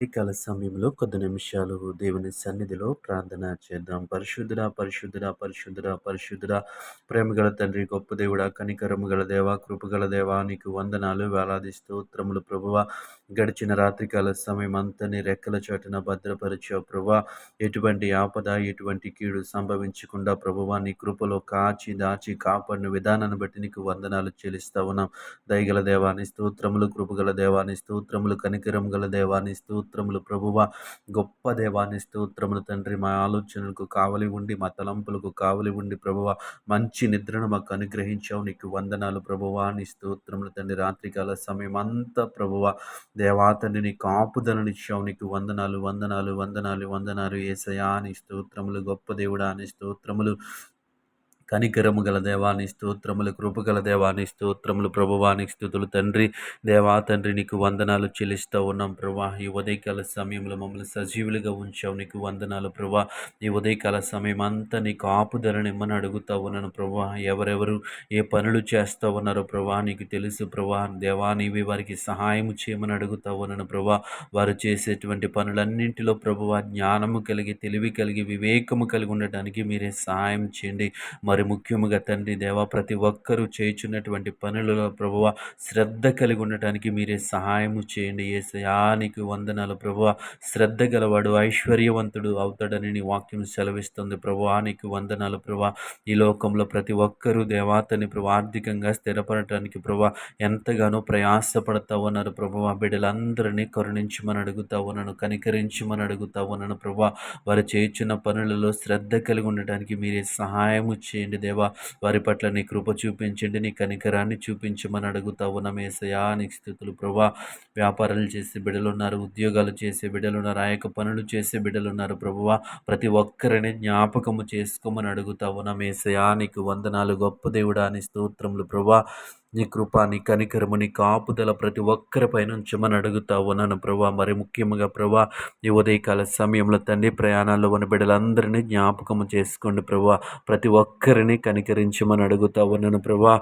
ఈ కాల సమయంలో కొద్ది నిమిషాలు దేవుని సన్నిధిలో ప్రార్థన చేద్దాం. పరిశుద్ధుడ పరిశుద్ధుడ పరిశుద్ధుడ పరిశుద్ధుడ ప్రేమగల తండ్రి గొప్ప దేవుడ కనికరము గల దేవ కృపగల దేవ నీకు వందనాలు వేలాది స్తోత్రములు ప్రభువ. గడిచిన రాత్రికాల సమయం అంతని రెక్కల చాటున భద్రపరిచావు ప్రభువ. ఎటువంటి ఆపద ఎటువంటి కీడు సంభవించకుండా ప్రభువ నీ కృపలో కాచి దాచి కాపాడిన విధానాన్ని బట్టి నీకు వందనాలు చెల్లిస్తా ఉన్నాం. దయగల దేవాని స్తోత్రములు కృపగల దేవాని స్తోత్రములు కనికరం గల దేవాని స్తోత్ర స్తోత్రములు ప్రభువ. గొప్ప దేవాన్ని స్తోత్రములు తండ్రి మా ఆలోచనలకు కావలి ఉండి మా తలంపులకు కావలి ఉండి ప్రభువ. మంచి నిద్రను మాకు అనుగ్రహించావు నీకు వందనాలు ప్రభువ. నీ స్తోత్రములు తండ్రి రాత్రికాల సమయం అంతా ప్రభువ దేవాతని నీ కాపుదలనిచ్చావు నీకు వందనాలు వందనాలు వందనాలు వందనాలు. ఏసయా నీ స్తోత్రములు గొప్ప దేవుడా నీ స్తోత్రములు కనికరము గల దేవాని స్తోత్రములు కృపగల దేవాని స్తోత్రములు ప్రభువానికి స్థుతులు. తండ్రి దేవా తండ్రి నీకు వందనాలు చెల్లిస్తూ ఉన్నాం ప్రభా. ఈ ఉదయకాల సమయంలో మమ్మల్ని సజీవులుగా ఉంచావు. నీకు వందనాలు ప్రభా. ఈ ఉదయకాల సమయం అంతా నీకు ఆపుదలని ఇమ్మని అడుగుతా ఉన్నాను ప్రభా. ఎవరెవరు ఏ పనులు చేస్తూ ఉన్నారో ప్రభా నీకు తెలుసు ప్రభా. దేవా నీవి వారికి సహాయం చేయమని అడుగుతా ఉన్నాను ప్రభా. వారు చేసేటువంటి పనులన్నింటిలో ప్రభువ జ్ఞానము కలిగి తెలివి కలిగి వివేకము కలిగి ఉండటానికి మీరే సహాయం చేయండి. మరి మరి ముఖ్యముగా తండ్రి దేవ ప్రతి ఒక్కరూ చేయుచున్నటువంటి పనులలో ప్రభువ శ్రద్ధ కలిగి ఉండటానికి మీరే సహాయము చేయండి. ఏసయానికి వందనాలు ప్రభువ. శ్రద్ధ గలవాడు ఐశ్వర్యవంతుడు అవుతాడని నీ వాక్యం సెలవిస్తుంది. ప్రభువానికి వందనాలు ప్రభా ఈ లోకంలో ప్రతి ఒక్కరూ దేవాతని ప్రభు ఆర్థికంగా స్థిరపడటానికి ప్రభా ఎంతగానో ప్రయాసపడతా ఉన్నారు ప్రభువ. బిడ్డలందరినీ కరుణించమని అడుగుతా ఉన్నాను కనికరించమని అడుగుతా ఉన్నాను ప్రభా వారు చేయించిన పనులలో శ్రద్ధ కలిగి ఉండటానికి మీరే సహాయము చేయండి. చేయండి దేవా. వారి పట్ల నీ కృప చూపించండి నీ కనికరాన్ని చూపించమని అడుగుతా ఉన్నమేసయా నీ స్థితులు ప్రభా. వ్యాపారాలు చేసే బిడ్డలు ఉన్నారు ఉద్యోగాలు చేసే బిడ్డలు ఉన్నారు ఆ యొక్క పనులు చేసే బిడ్డలు ఉన్నారు ప్రభువ. ప్రతి ఒక్కరిని జ్ఞాపకము చేసుకోమని అడుగుతా ఉన్నమేసయా నీకు వందనాలు గొప్ప దేవుడా అని స్తోత్రములు ప్రభా. నీ కృప నీ కనికరము నీ కాపుదల ప్రతి ఒక్కరిపై ఉంచమని అడుగుతా ఉన్నాను ప్రభా. మరి ముఖ్యంగా ప్రభా ఈ ఉదయకాల సమయంలో తండ్రి ప్రయాణాల్లో ఉన్న బిడ్డలందరినీ జ్ఞాపకము చేసుకోండి ప్రభా. ప్రతి ఒక్కరిని కనికరించమని అడుగుతా ఉన్నాను ప్రభా.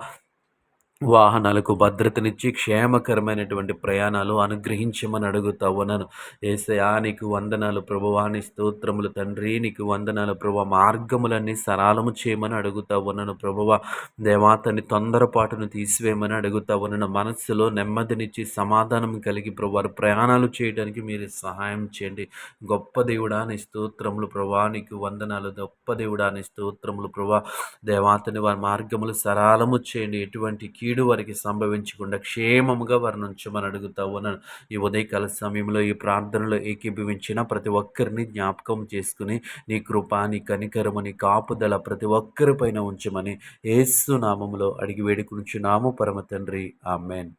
వాహనాలకు భద్రతనిచ్చి క్షేమకరమైనటువంటి ప్రయాణాలు అనుగ్రహించమని అడుగుతా ఉన్నాను. ఏసయా నీకు వందనాలు ప్రభువాని స్తోత్రములు తండ్రి. నీకు వందనాలు ప్రభు. మార్గములన్నీ సరాలము చేయమని అడుగుతా ఉన్నాను ప్రభువ దేవాతని తొందరపాటును తీసివేయమని అడుగుతా ఉన్నాను. మనస్సులో నెమ్మదినిచ్చి సమాధానం కలిగి ప్రభు ప్రయాణాలు చేయడానికి మీరు సహాయం చేయండి. గొప్ప దేవుడా నీ స్తోత్రములు ప్రభా. నీకు వందనాలు. గొప్ప దేవుడా నీ స్తోత్రములు ప్రభా. దేవాతని వారి మార్గములు సరాలము చేయండి. ఎటువంటి కీడు వారికి సంభవించకుండా క్షేమముగా వారిని ఉంచమని అడుగుతా ఉన్నాను. ఈ ఉదయకాల సమయంలో ఈ ప్రార్థనలో ఏకీభవించిన ప్రతి ఒక్కరిని జ్ఞాపకం చేసుకుని నీ కృప నీ కనికరము నీ కాపుదల ప్రతి ఒక్కరిపైన ఉంచమని ఏసు నామములో అడిగి నామ పరమ తండ్రి. ఆమెన్.